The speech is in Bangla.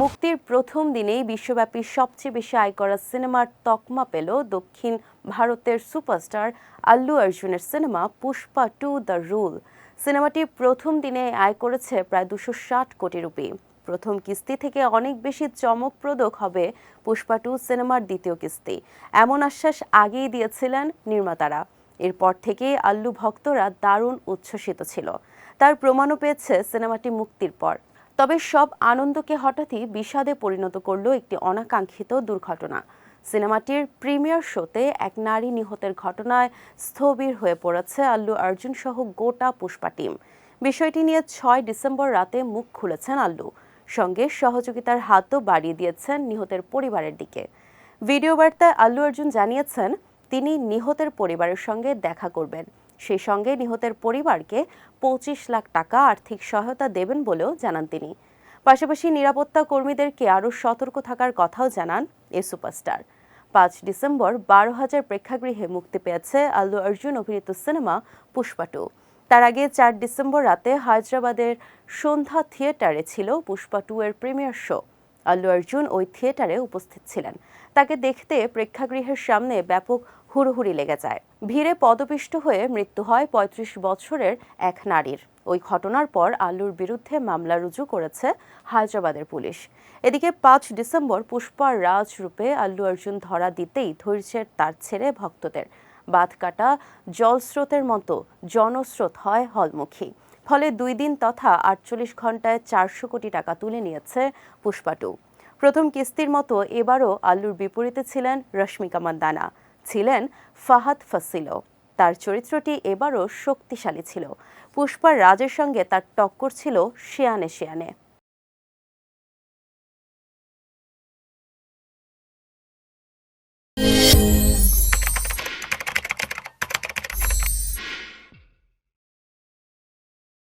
মুক্তির প্রথম দিনেই বিশ্বব্যাপী সবচেয়ে বেশি আয় করা সিনেমার তকমা পেল দক্ষিণ ভারতের সুপারস্টার আল্লু অর্জুনের cinema Pushpa two the rule. সিনেমাটি প্রথম দিনে আয় করেছে প্রায় দুশো ষাট কোটি রুপি। প্রথম কিস্তি থেকে অনেক বেশি চমকপ্রদক হবে পুষ্পা টু সিনেমার দ্বিতীয় কিস্তি। এমন আশ্বাস আগেই দিয়েছিলেন নির্মাতারা। এরপর থেকে আল্লু ভক্তরা দারুণ উচ্ছ্বসিত ছিল। তার প্রমাণও পেয়েছে সিনেমাটি মুক্তির পর। তবে সব আনন্দকে হঠাৎই বিষাদে পরিণত করল একটি অনাকাঙ্ক্ষিত দুর্ঘটনা। সিনেমাটির প্রিমিয়ার শোতে এক নারী নিহতের ঘটনায় স্থবির হয়ে পড়েছে আল্লু অর্জুন সহ গোটা পুষ্পা টিম। বিষয়টি নিয়ে ছয় ডিসেম্বর রাতে মুখ খুলেছেন আল্লু। সঙ্গে সহযোগিতার হাতও বাড়িয়ে দিয়েছেন নিহতের পরিবারের দিকে। ভিডিও বার্তায় আল্লু অর্জুন জানিয়েছেন তিনি নিহতের পরিবারের সঙ্গে দেখা করবেন। সেই সঙ্গে নিহতের পরিবারকে পঁচিশ লাখ টাকা আর্থিক সহায়তা দেবেন বলেও জানান তিনি। পাশাপাশি নিরাপত্তা কর্মীদেরকে আরও সতর্ক থাকার কথাও জানান এ সুপারস্টার। পাঁচ ডিসেম্বর বারো হাজার প্রেক্ষাগৃহে মুক্তি পেয়েছে আল্লু অর্জুন অভিনীত সিনেমা পুষ্পা টু। তার আগে চার ডিসেম্বর রাতে হায়দ্রাবাদের সন্ধ্যা থিয়েটারে ছিল পুষ্পা টু এর প্রিমিয়ার শো। আল্লু অর্জুন ওই থিয়েটারে উপস্থিত ছিলেন। তাকে দেখতে প্রেক্ষাগৃহের সামনে ব্যাপক হুড়োহুড়ি লেগে যায়। ভিড়ে পদপিষ্ট হয়ে মৃত্যু হয় পঁয়ত্রিশ বছরের এক নারীর। ওই ঘটনার পর আল্লুর বিরুদ্ধে মামলা রুজু করেছে হায়দ্রাবাদের পুলিশ। এদিকে পাঁচ ডিসেম্বর পুষ্পার রাজ রূপে আল্লু অর্জুন ধরা দিতেই ধৈর্যের তার ছেড়ে ভক্তদের বাঁধ কাটা জলস্রোতের মতো জনস্রোত হয় হলমুখী। ফলে দুই দিন তথা আটচল্লিশ ঘন্টায় চারশো কোটি টাকা তুলে নিয়েছে পুষ্পা টু। প্রথম কিস্তির মতো এবারও আল্লুর বিপরীতে ছিলেন রশ্মিকা মান্দানা। ছিলেন ফাহাদ ফাসিলো তার চরিত্রটি এবারও শক্তিশালী ছিল। পুষ্পার রাজের সঙ্গে তার টক্কর ছিল শিয়ানে শিয়ানে।